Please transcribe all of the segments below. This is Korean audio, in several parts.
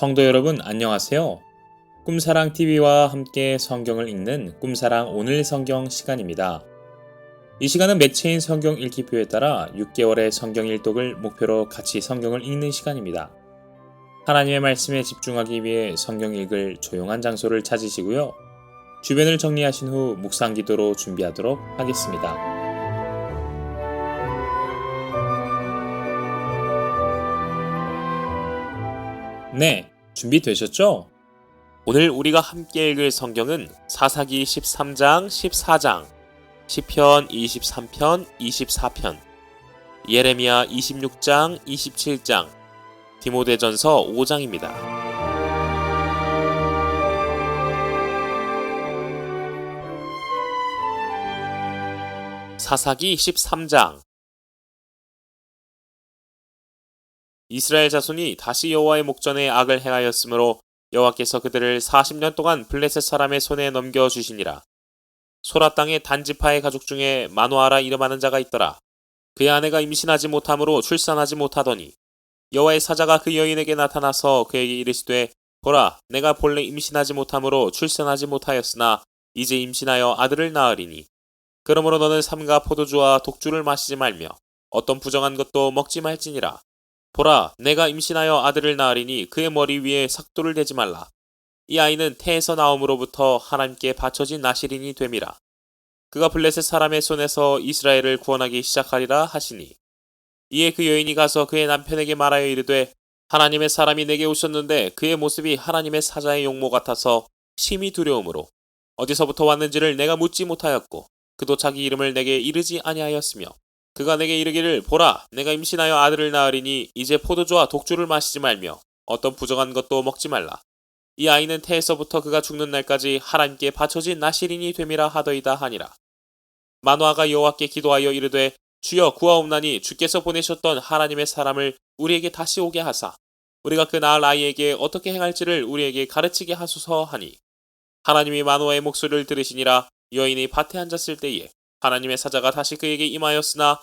성도 여러분 안녕하세요. 꿈사랑 TV와 함께 성경을 읽는 꿈사랑 오늘 성경 시간입니다. 이 시간은 매체인 성경 읽기표에 따라 6개월의 성경 일독을 목표로 같이 성경을 읽는 시간입니다. 하나님의 말씀에 집중하기 위해 성경 읽을 조용한 장소를 찾으시고요. 주변을 정리하신 후 묵상 기도로 준비하도록 하겠습니다. 네, 준비되셨죠? 오늘 우리가 함께 읽을 성경은 사사기 13장, 14장, 시편 23편, 24편, 예레미야 26장, 27장, 디모데전서 5장입니다. 사사기 13장 이스라엘 자손이 다시 여호와의 목전에 악을 행하였으므로 여호와께서 그들을 40년 동안 블레셋 사람의 손에 넘겨 주시니라. 소라 땅의 단지파의 가족 중에 마노아라 이름하는 자가 있더라. 그의 아내가 임신하지 못함으로 출산하지 못하더니 여호와의 사자가 그 여인에게 나타나서 그에게 이르시되 보라 내가 본래 임신하지 못함으로 출산하지 못하였으나 이제 임신하여 아들을 낳으리니 그러므로 너는 삼가 포도주와 독주를 마시지 말며 어떤 부정한 것도 먹지 말지니라 보라, 내가 임신하여 아들을 낳으리니 그의 머리 위에 삭도를 대지 말라. 이 아이는 태에서 나옴으로부터 하나님께 바쳐진 나시린이 됨이라. 그가 블레셋 사람의 손에서 이스라엘을 구원하기 시작하리라 하시니. 이에 그 여인이 가서 그의 남편에게 말하여 이르되 하나님의 사람이 내게 오셨는데 그의 모습이 하나님의 사자의 용모 같아서 심히 두려움으로 어디서부터 왔는지를 내가 묻지 못하였고 그도 자기 이름을 내게 이르지 아니하였으며 그가 내게 이르기를 보라 내가 임신하여 아들을 낳으리니 이제 포도주와 독주를 마시지 말며 어떤 부정한 것도 먹지 말라. 이 아이는 태에서부터 그가 죽는 날까지 하나님께 바쳐진 나시린이 됨이라 하더이다 하니라. 마노아가 여호와께 기도하여 이르되 주여 구하옵나니 주께서 보내셨던 하나님의 사람을 우리에게 다시 오게 하사 우리가 그 낳을 아이에게 어떻게 행할지를 우리에게 가르치게 하소서 하니 하나님이 마노아의 목소리를 들으시니라 여인이 밭에 앉았을 때에 하나님의 사자가 다시 그에게 임하였으나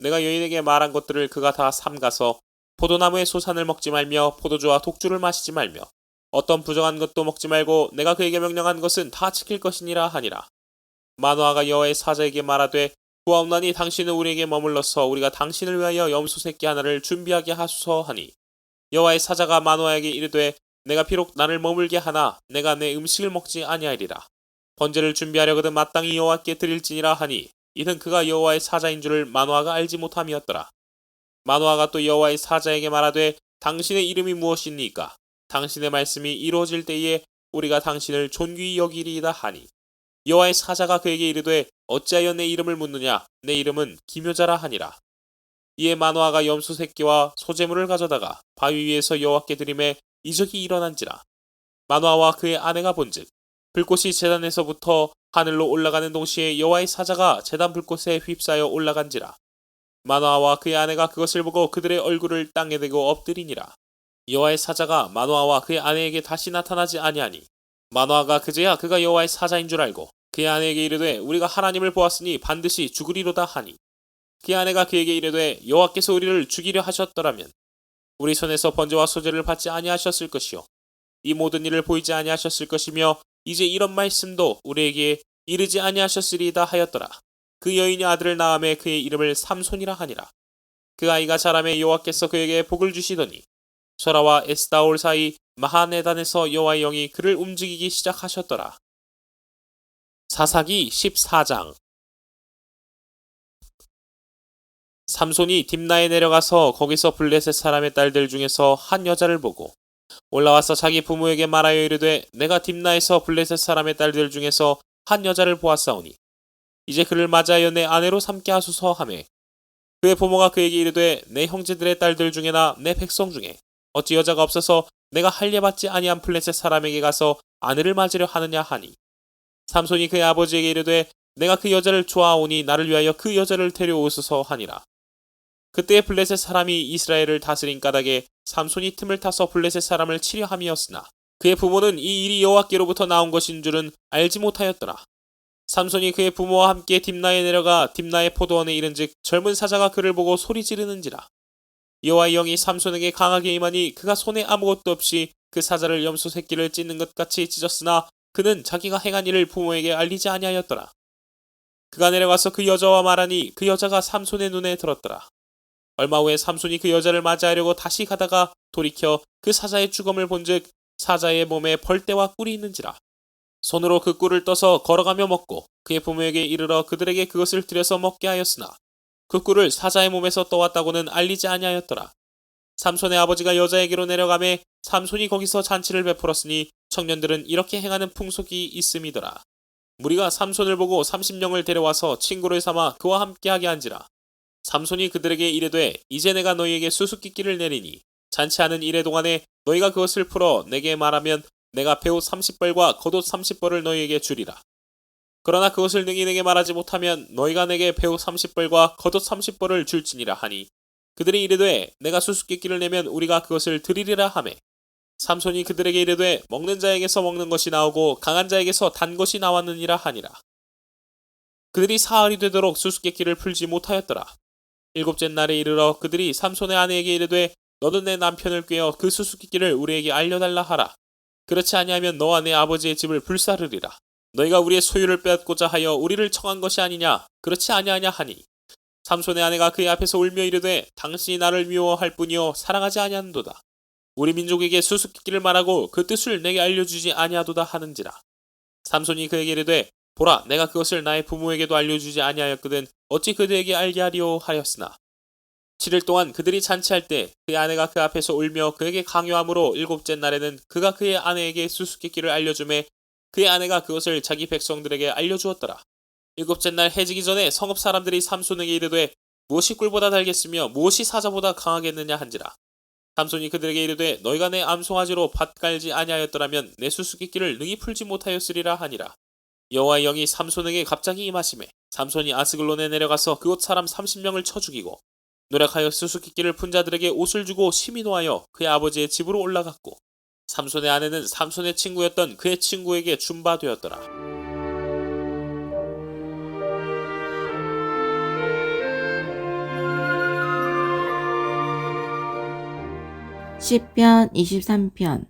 내가 여인에게 말한 것들을 그가 다 삼가서 포도나무의 소산을 먹지 말며 포도주와 독주를 마시지 말며 어떤 부정한 것도 먹지 말고 내가 그에게 명령한 것은 다 지킬 것이니라 하니라. 마노아가 여호와의 사자에게 말하되 구하옵나니 당신은 우리에게 머물러서 우리가 당신을 위하여 염소 새끼 하나를 준비하게 하소서 하니 여호와의 사자가 마노아에게 이르되 내가 비록 나를 머물게 하나 내가 내 음식을 먹지 아니하리라. 번제를 준비하려거든 마땅히 여호와께 드릴지니라 하니 이는 그가 여호와의 사자인 줄을 마노아가 알지 못함이었더라. 마노아가 또 여호와의 사자에게 말하되 당신의 이름이 무엇입니까? 당신의 말씀이 이루어질 때에 우리가 당신을 존귀히 여기리이다 하니 여호와의 사자가 그에게 이르되 어찌하여 내 이름을 묻느냐 내 이름은 기묘자라 하니라. 이에 마노아가 염소 새끼와 소재물을 가져다가 바위 위에서 여호와께 드림에 이적이 일어난지라. 마노아와 그의 아내가 본즉 불꽃이 재단에서부터 하늘로 올라가는 동시에 여호와의 사자가 재단 불꽃에 휩싸여 올라간지라. 마노아와 그의 아내가 그것을 보고 그들의 얼굴을 땅에 대고 엎드리니라. 여호와의 사자가 마노아와 그의 아내에게 다시 나타나지 아니하니 마노아가 그제야 그가 여호와의 사자인 줄 알고 그의 아내에게 이르되 우리가 하나님을 보았으니 반드시 죽으리로다 하니 그의 아내가 그에게 이르되 여호와께서 우리를 죽이려 하셨더라면 우리 손에서 번제와 소제를 받지 아니하셨을 것이요 이 모든 일을 보이지 아니하셨을 것이며 이제 이런 말씀도 우리에게 이르지 아니하셨으리이다 하였더라. 그 여인이 아들을 낳음에 그의 이름을 삼손이라 하니라. 그 아이가 자라매 여호와께서 그에게 복을 주시더니 소라와 에스다올 사이 마하네단에서 여호와의 영이 그를 움직이기 시작하셨더라. 사사기 14장 삼손이 딥나에 내려가서 거기서 블레셋 사람의 딸들 중에서 한 여자를 보고 올라와서 자기 부모에게 말하여 이르되 내가 딥나에서 블레셋 사람의 딸들 중에서 한 여자를 보았사오니 이제 그를 맞이하여 내 아내로 삼게 하소서 하매 그의 부모가 그에게 이르되 내 형제들의 딸들 중에나 내 백성 중에 어찌 여자가 없어서 내가 할례 받지 아니한 블레셋 사람에게 가서 아내를 맞으려 하느냐 하니 삼손이 그의 아버지에게 이르되 내가 그 여자를 좋아하오니 나를 위하여 그 여자를 데려오소서 하니라. 그때 블레셋 사람이 이스라엘을 다스린 까닭에 삼손이 틈을 타서 블레셋 사람을 치려 함이었으나 그의 부모는 이 일이 여호와께로부터 나온 것인 줄은 알지 못하였더라. 삼손이 그의 부모와 함께 딥나에 내려가 딥나의 포도원에 이른즉 젊은 사자가 그를 보고 소리 지르는지라. 여호와의 영이 삼손에게 강하게 임하니 그가 손에 아무것도 없이 그 사자를 염소 새끼를 찢는 것 같이 찢었으나 그는 자기가 행한 일을 부모에게 알리지 아니하였더라. 그가 내려가서 그 여자와 말하니 그 여자가 삼손의 눈에 들었더라. 얼마 후에 삼손이 그 여자를 맞이하려고 다시 가다가 돌이켜 그 사자의 죽음을 본즉 사자의 몸에 벌떼와 꿀이 있는지라. 손으로 그 꿀을 떠서 걸어가며 먹고 그의 부모에게 이르러 그들에게 그것을 들여서 먹게 하였으나 그 꿀을 사자의 몸에서 떠왔다고는 알리지 아니하였더라. 삼손의 아버지가 여자에게로 내려가매 삼손이 거기서 잔치를 베풀었으니 청년들은 이렇게 행하는 풍속이 있음이더라. 무리가 삼손을 보고 삼십명을 데려와서 친구를 삼아 그와 함께하게 한지라. 삼손이 그들에게 이르되 이제 내가 너희에게 수수께끼를 내리니 잔치 하는 이래 동안에 너희가 그것을 풀어 내게 말하면 내가 배옷 30벌과 겉옷 30벌을 너희에게 주리라. 그러나 그것을 능히 내게 말하지 못하면 너희가 내게 배옷 30벌과 겉옷 30벌을 줄지니라 하니 그들이 이르되 내가 수수께끼를 내면 우리가 그것을 드리리라 하매 삼손이 그들에게 이르되 먹는 자에게서 먹는 것이 나오고 강한 자에게서 단 것이 나왔느니라 하니라. 그들이 사흘이 되도록 수수께끼를 풀지 못하였더라. 일곱째 날에 이르러 그들이 삼손의 아내에게 이르되 너는 내 남편을 꾀어 그 수수께끼를 우리에게 알려달라 하라. 그렇지 아니하면 너와 내 아버지의 집을 불사르리라. 너희가 우리의 소유를 빼앗고자 하여 우리를 청한 것이 아니냐? 그렇지 아니하냐 하니. 삼손의 아내가 그의 앞에서 울며 이르되 당신이 나를 미워할 뿐이요 사랑하지 아니하는도다. 우리 민족에게 수수께끼를 말하고 그 뜻을 내게 알려주지 아니하도다 하는지라. 삼손이 그에게 이르되 보라 내가 그것을 나의 부모에게도 알려주지 아니하였거든 어찌 그들에게 알게 하리오 하였으나 7일 동안 그들이 잔치할 때 그의 아내가 그 앞에서 울며 그에게 강요함으로 일곱째 날에는 그가 그의 아내에게 수수께끼를 알려주매 그의 아내가 그것을 자기 백성들에게 알려주었더라. 일곱째 날 해지기 전에 성읍 사람들이 삼손에게 이르되 무엇이 꿀보다 달겠으며 무엇이 사자보다 강하겠느냐 한지라. 삼손이 그들에게 이르되 너희가 내 암송아지로 밭 깔지 아니하였더라면 내 수수께끼를 능히 풀지 못하였으리라 하니라. 여호와의 영이 삼손에게 갑자기 임하심에 삼손이 아스글론에 내려가서 그곳 사람 30명을 쳐 죽이고 노력하여 수수께끼를 푼 자들에게 옷을 주고 노하여 그의 아버지의 집으로 올라갔고 삼손의 아내는 삼손의 친구였던 그의 친구에게 준바되었더라. 시편 23편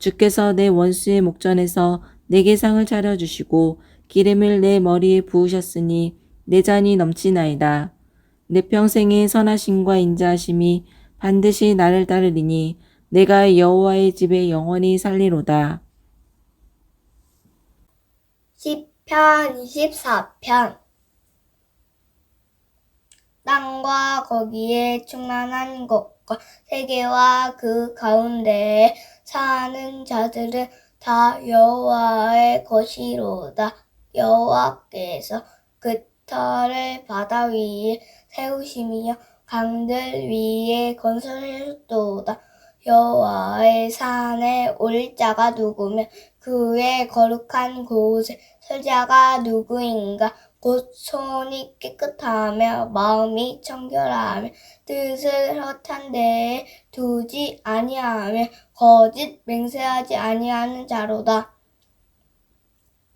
주께서 내 원수의 목전에서 내게 상을 차려주시고 기름을 내 머리에 부으셨으니 내 잔이 넘치나이다. 내 평생의 선하심과 인자하심이 반드시 나를 따르리니 내가 여호와의 집에 영원히 살리로다. 시편 24편 땅과 거기에 충만한 것과 세계와 그 가운데에 사는 자들은 다 여호와의 것이로다. 여호와께서 그 터를 바다 위에 세우심이여 강들 위에 건설하셨도다. 여호와의 산에 올 자가 누구며 그의 거룩한 곳에 설 자가 누구인가? 곧 손이 깨끗하며 마음이 청결하며 뜻을 허탄 데에 두지 아니하며 거짓 맹세하지 아니하는 자로다.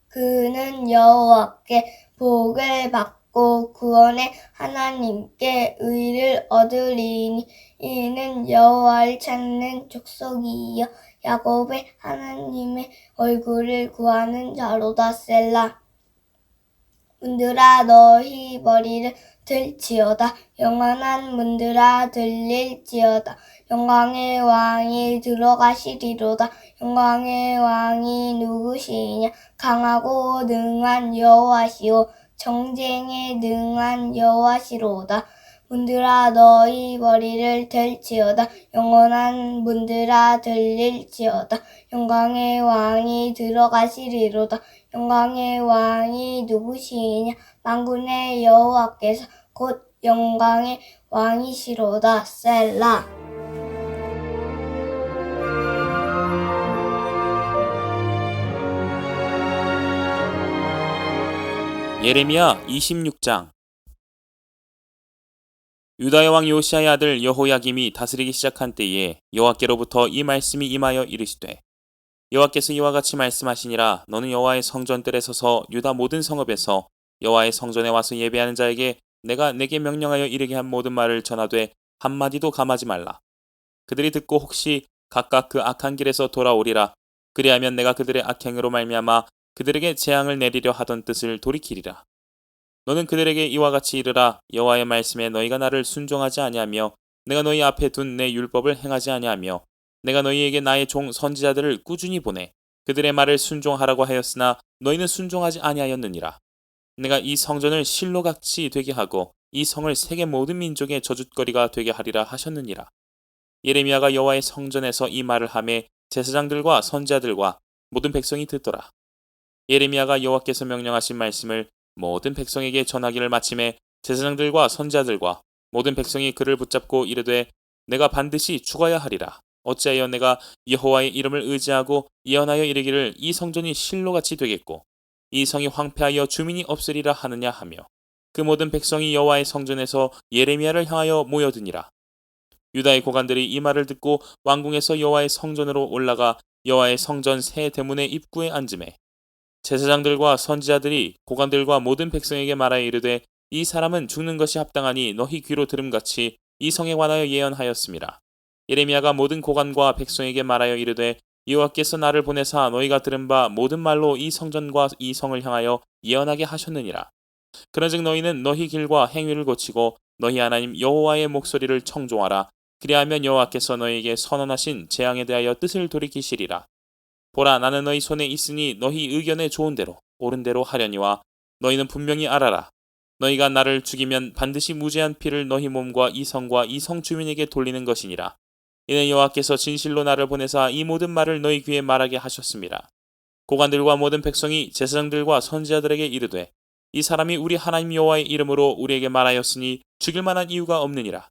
그는 여호와께 복을 받고 구원의 하나님께 의를 얻으리니 이는 여호와를 찾는 족속이요 야곱의 하나님의 얼굴을 구하는 자로다 셀라. 문들아 너희 머리를 들지어다. 영원한 문들아 들릴지어다. 영광의 왕이 들어가시리로다. 영광의 왕이 누구시냐? 강하고 능한 여호와시오. 정쟁에 능한 여호와시로다. 문들아 너희 머리를 들지어다. 영원한 문들아 들릴지어다. 영광의 왕이 들어가시리로다 영광의 왕이 누구시냐? 만군의 여호와께서 곧 영광의 왕이시로다. 셀라. 예레미야 26장. 유다의 왕 요시아의 아들 여호야김이 다스리기 시작한 때에 여호와께로부터 이 말씀이 임하여 이르시되 여호와께서 이와 같이 말씀하시니라. 너는 여호와의 성전들에 서서 유다 모든 성읍에서 여호와의 성전에 와서 예배하는 자에게 내가 내게 명령하여 이르게 한 모든 말을 전하되 한마디도 감하지 말라. 그들이 듣고 혹시 각각 그 악한 길에서 돌아오리라. 그리하면 내가 그들의 악행으로 말미암아 그들에게 재앙을 내리려 하던 뜻을 돌이키리라. 너는 그들에게 이와 같이 이르라. 여호와의 말씀에 너희가 나를 순종하지 아니하며 내가 너희 앞에 둔 내 율법을 행하지 아니하며 내가 너희에게 나의 종 선지자들을 꾸준히 보내 그들의 말을 순종하라고 하였으나 너희는 순종하지 아니하였느니라. 내가 이 성전을 실로같이 되게 하고 이 성을 세계 모든 민족의 저주거리가 되게 하리라 하셨느니라. 예레미야가 여호와의 성전에서 이 말을 하매 제사장들과 선지자들과 모든 백성이 듣더라. 예레미야가 여호와께서 명령하신 말씀을 모든 백성에게 전하기를 마침에 제사장들과 선자들과 모든 백성이 그를 붙잡고 이르되 내가 반드시 죽어야 하리라. 어찌하여 내가 여호와의 이름을 의지하고 예언하여 이르기를 이 성전이 실로같이 되겠고 이 성이 황폐하여 주민이 없으리라 하느냐 하며 그 모든 백성이 여호와의 성전에서 예레미야를 향하여 모여드니라. 유다의 고관들이 이 말을 듣고 왕궁에서 여호와의 성전으로 올라가 여호와의 성전 새 대문의 입구에 앉음에 제사장들과 선지자들이 고관들과 모든 백성에게 말하여 이르되 이 사람은 죽는 것이 합당하니 너희 귀로 들음같이 이 성에 관하여 예언하였습니다. 예레미야가 모든 고관과 백성에게 말하여 이르되 여호와께서 나를 보내사 너희가 들은 바 모든 말로 이 성전과 이 성을 향하여 예언하게 하셨느니라. 그런즉 너희는 너희 길과 행위를 고치고 너희 하나님 여호와의 목소리를 청종하라. 그리하면 여호와께서 너희에게 선언하신 재앙에 대하여 뜻을 돌이키시리라. 보라 나는 너희 손에 있으니 너희 의견에 좋은 대로 옳은 대로 하려니와 너희는 분명히 알아라. 너희가 나를 죽이면 반드시 무죄한 피를 너희 몸과 이 성과 이 성 주민에게 돌리는 것이니라. 이는 여호와께서 진실로 나를 보내사 이 모든 말을 너희 귀에 말하게 하셨습니다. 고관들과 모든 백성이 제사장들과 선지자들에게 이르되 이 사람이 우리 하나님 여호와의 이름으로 우리에게 말하였으니 죽일 만한 이유가 없느니라.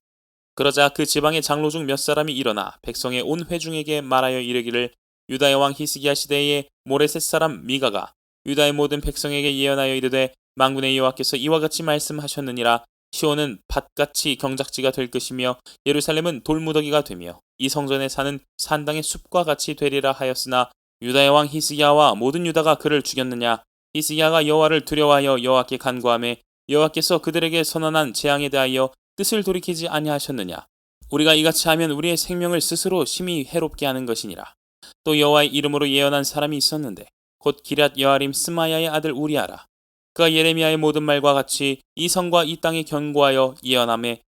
그러자 그 지방의 장로 중 몇 사람이 일어나 백성의 온 회중에게 말하여 이르기를 유다의 왕 히스기야 시대에 모레셋 사람 미가가 유다의 모든 백성에게 예언하여 이르되 망군의 여호와께서 이와 같이 말씀하셨느니라 시온은 밭같이 경작지가 될 것이며 예루살렘은 돌무더기가 되며 이 성전에 사는 산당의 숲과 같이 되리라 하였으나 유다의 왕 히스기야와 모든 유다가 그를 죽였느냐? 히스기야가 여호와를 두려워하여 여호와께 간구하며 여호와께서 그들에게 선언한 재앙에 대하여 뜻을 돌이키지 아니하셨느냐? 우리가 이같이 하면 우리의 생명을 스스로 심히 해롭게 하는 것이니라. 또 여호와의 이름으로 예언한 사람이 있었는데 곧 기랏 여아림 스마야의 아들 우리아라. 그가 예레미야의 모든 말과 같이 이 성과 이 땅에 견고하여 예언함에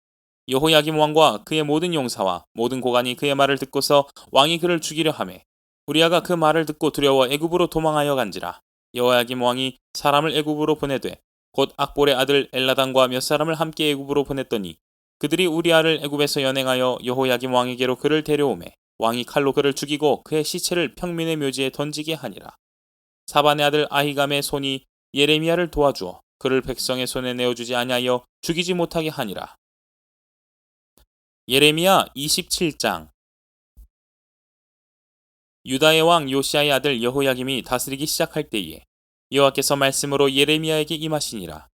여호야김 왕과 그의 모든 용사와 모든 고관이 그의 말을 듣고서 왕이 그를 죽이려 하매 우리아가 그 말을 듣고 두려워 애굽으로 도망하여 간지라 여호야김 왕이 사람을 애굽으로 보내되 곧 악볼의 아들 엘라단과 몇 사람을 함께 애굽으로 보냈더니 그들이 우리아를 애굽에서 연행하여 여호야김 왕에게로 그를 데려오매 왕이 칼로 그를 죽이고 그의 시체를 평민의 묘지에 던지게 하니라. 사반의 아들 아히감의 손이 예레미야를 도와주어 그를 백성의 손에 내어주지 아니하여 죽이지 못하게 하니라. 예레미야 27장 유다의 왕 요시아의 아들 여호야김이 다스리기 시작할 때에 여호와께서 말씀으로 예레미야에게 임하시니라.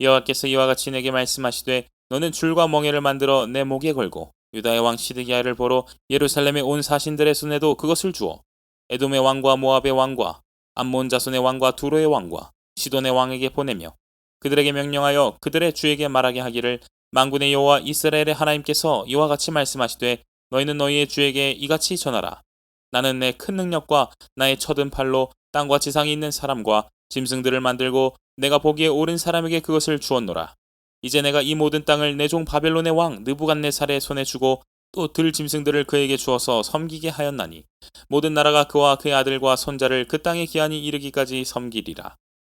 여호와께서 이와 같이 내게 말씀하시되 너는 줄과 멍에를 만들어 내 목에 걸고 유다의 왕 시드기야를 보러 예루살렘에 온 사신들의 손에도 그것을 주어 에돔의 왕과 모압의 왕과 암몬 자손의 왕과 두로의 왕과 시돈의 왕에게 보내며 그들에게 명령하여 그들의 주에게 말하게 하기를 만군의 여호와 이스라엘의 하나님께서 이와 같이 말씀하시되 너희는 너희의 주에게 이같이 전하라 나는 내 큰 능력과 나의 쳐든 팔로 땅과 지상에 있는 사람과 짐승들을 만들고 내가 보기에 옳은 사람에게 그것을 주었노라 이제 내가 이 모든 땅을 내 종 바벨론의 왕 느부갓네살의 손에 주고 또 들 짐승들을 그에게 주어서 섬기게 하였나니 모든 나라가 그와 그의 아들과 손자를 그 땅의 기한이 이르기까지 섬기리라.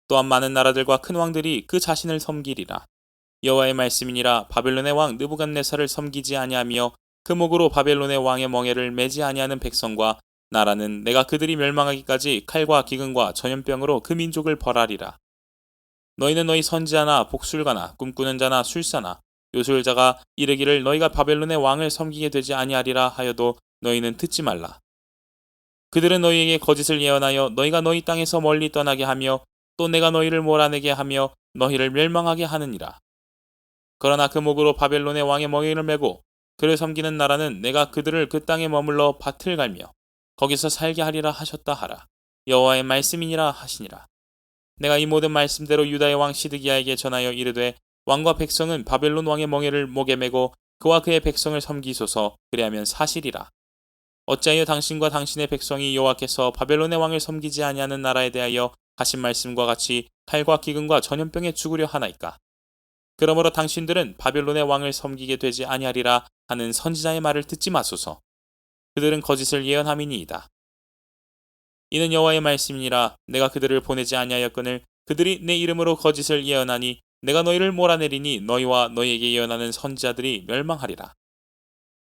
또한 많은 나라들과 큰 왕들이 그 자신을 섬기리라. 여호와의 말씀이니라 바벨론의 왕 느부갓네살을 섬기지 아니하며 그 목으로 바벨론의 왕의 멍에를 매지 아니하는 백성과 나라는 내가 그들이 멸망하기까지 칼과 기근과 전염병으로 그 민족을 벌하리라. 너희는 너희 선지자나 복술가나 꿈꾸는 자나 술사나 요술자가 이르기를 너희가 바벨론의 왕을 섬기게 되지 아니하리라 하여도 너희는 듣지 말라. 그들은 너희에게 거짓을 예언하여 너희가 너희 땅에서 멀리 떠나게 하며 또 내가 너희를 몰아내게 하며 너희를 멸망하게 하느니라. 그러나 그 목으로 바벨론의 왕의 멍에를 메고 그를 섬기는 나라는 내가 그들을 그 땅에 머물러 밭을 갈며 거기서 살게 하리라 하셨다 하라. 여호와의 말씀이니라 하시니라. 내가 이 모든 말씀대로 유다의 왕 시드기야에게 전하여 이르되 왕과 백성은 바벨론 왕의 멍에를 목에 메고 그와 그의 백성을 섬기소서 그리하면 사실이라. 어찌하여 당신과 당신의 백성이 여호와께서 바벨론의 왕을 섬기지 아니하는 나라에 대하여 하신 말씀과 같이 칼과 기근과 전염병에 죽으려 하나이까? 그러므로 당신들은 바벨론의 왕을 섬기게 되지 아니하리라 하는 선지자의 말을 듣지 마소서. 그들은 거짓을 예언함이니이다. 이는 여호와의 말씀이니라 내가 그들을 보내지 아니하였거늘 그들이 내 이름으로 거짓을 예언하니 내가 너희를 몰아내리니 너희와 너희에게 예언하는 선지자들이 멸망하리라.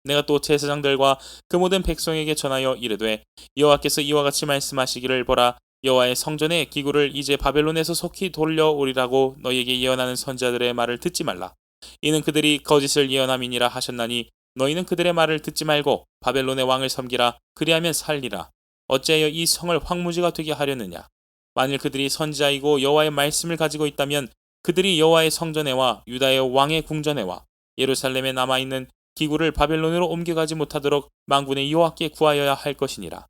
내가 또 제사장들과 그 모든 백성에게 전하여 이르되 여호와께서 이와 같이 말씀하시기를 보라 여호와의 성전의 기구를 이제 바벨론에서 속히 돌려오리라고 너희에게 예언하는 선지자들의 말을 듣지 말라. 이는 그들이 거짓을 예언함이니라 하셨나니 너희는 그들의 말을 듣지 말고 바벨론의 왕을 섬기라 그리하면 살리라. 어찌하여 이 성을 황무지가 되게 하려느냐? 만일 그들이 선지자이고 여호와의 말씀을 가지고 있다면 그들이 여호와의 성전에와 유다의 왕의 궁전에와 예루살렘에 남아 있는 기구를 바벨론으로 옮겨가지 못하도록 망군의 여호와께 구하여야 할 것이니라.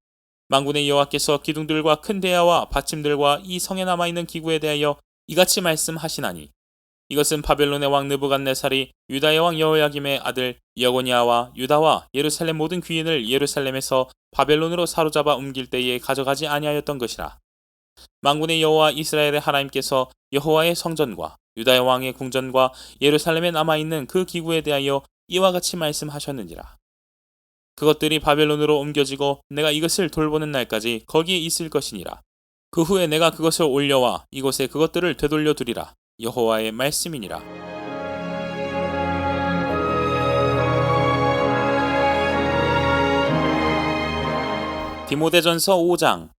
망군의 여호와께서 기둥들과 큰 대야와 받침들과 이 성에 남아 있는 기구에 대하여 이같이 말씀하시나니 이것은 바벨론의 왕 느부갓네살이 유다의 왕 여호야김의 아들 여고니아와 유다와 예루살렘 모든 귀인을 예루살렘에서 바벨론으로 사로잡아 옮길 때에 가져가지 아니하였던 것이라. 망군의 여호와 이스라엘의 하나님께서 여호와의 성전과 유다의 왕의 궁전과 예루살렘에 남아 있는 그 기구에 대하여 이와 같이 말씀하셨느니라. 그것들이 바벨론으로 옮겨지고 내가 이것을 돌보는 날까지 거기에 있을 것이니라. 그 후에 내가 그것을 올려와 이곳에 그것들을 되돌려 두리라. 여호와의 말씀이니라. 디모데전서 5장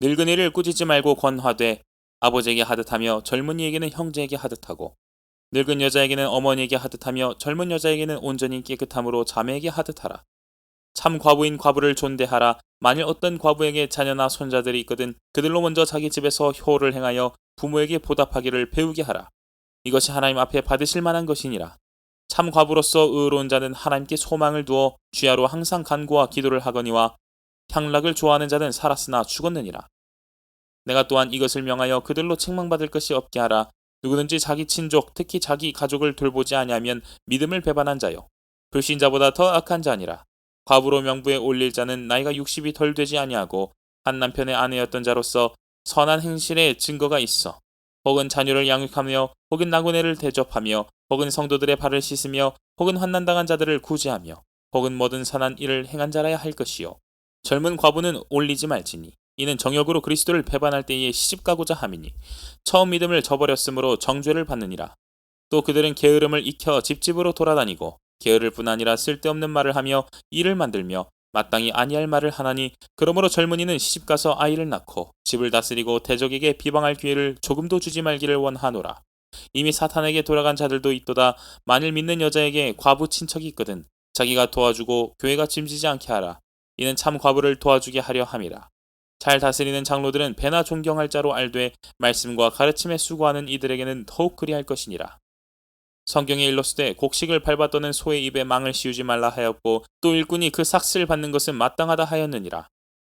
늙은이를 꾸짖지 말고 권하되 아버지에게 하듯하며 젊은이에게는 형제에게 하듯하고 늙은 여자에게는 어머니에게 하듯하며 젊은 여자에게는 온전히 깨끗함으로 자매에게 하듯하라. 참 과부인 과부를 존대하라. 만일 어떤 과부에게 자녀나 손자들이 있거든 그들로 먼저 자기 집에서 효를 행하여 부모에게 보답하기를 배우게 하라. 이것이 하나님 앞에 받으실 만한 것이니라. 참 과부로서 의로운 자는 하나님께 소망을 두어 주야로 항상 간구와 기도를 하거니와 향락을 좋아하는 자는 살았으나 죽었느니라. 내가 또한 이것을 명하여 그들로 책망받을 것이 없게 하라. 누구든지 자기 친족, 특히 자기 가족을 돌보지 아니하면 믿음을 배반한 자요. 불신자보다 더 악한 자니라. 과부로 명부에 올릴 자는 나이가 60이 덜 되지 아니하고 한 남편의 아내였던 자로서 선한 행실의 증거가 있어. 혹은 자녀를 양육하며 혹은 나그네를 대접하며 혹은 성도들의 발을 씻으며 혹은 환난당한 자들을 구제하며 혹은 뭐든 선한 일을 행한 자라야 할 것이요. 젊은 과부는 올리지 말지니 이는 정욕으로 그리스도를 배반할 때에 시집가고자 함이니 처음 믿음을 저버렸으므로 정죄를 받느니라. 또 그들은 게으름을 익혀 집집으로 돌아다니고 게으를 뿐 아니라 쓸데없는 말을 하며 일을 만들며 마땅히 아니할 말을 하나니 그러므로 젊은이는 시집가서 아이를 낳고 집을 다스리고 대적에게 비방할 기회를 조금도 주지 말기를 원하노라. 이미 사탄에게 돌아간 자들도 있도다. 만일 믿는 여자에게 과부 친척이 있거든 자기가 도와주고 교회가 짐지지 않게 하라. 이는 참 과부를 도와주게 하려 함이라. 잘 다스리는 장로들은 배나 존경할 자로 알되 말씀과 가르침에 수고하는 이들에게는 더욱 그리할 것이니라. 성경에 일렀으되 곡식을 밟아 떠는 소의 입에 망을 씌우지 말라 하였고 또 일꾼이 그 삭슬 받는 것은 마땅하다 하였느니라.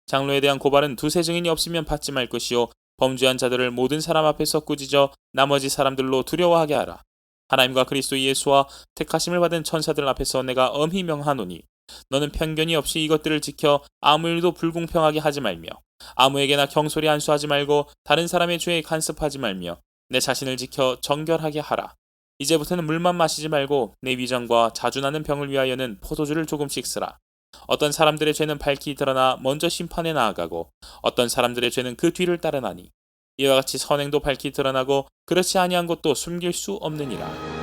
장로에 대한 고발은 두세 증인이 없으면 받지 말 것이요 범죄한 자들을 모든 사람 앞에서 꾸짖어 나머지 사람들로 두려워하게 하라. 하나님과 그리스도 예수와 택하심을 받은 천사들 앞에서 내가 엄히 명하노니 너는 편견이 없이 이것들을 지켜 아무 일도 불공평하게 하지 말며 아무에게나 경솔히 안수하지 말고 다른 사람의 죄에 간섭하지 말며 내 자신을 지켜 정결하게 하라. 이제부터는 물만 마시지 말고 내 위장과 자주 나는 병을 위하여는 포도주를 조금씩 쓰라. 어떤 사람들의 죄는 밝히 드러나 먼저 심판에 나아가고 어떤 사람들의 죄는 그 뒤를 따르나니 이와 같이 선행도 밝히 드러나고 그렇지 아니한 것도 숨길 수 없느니라.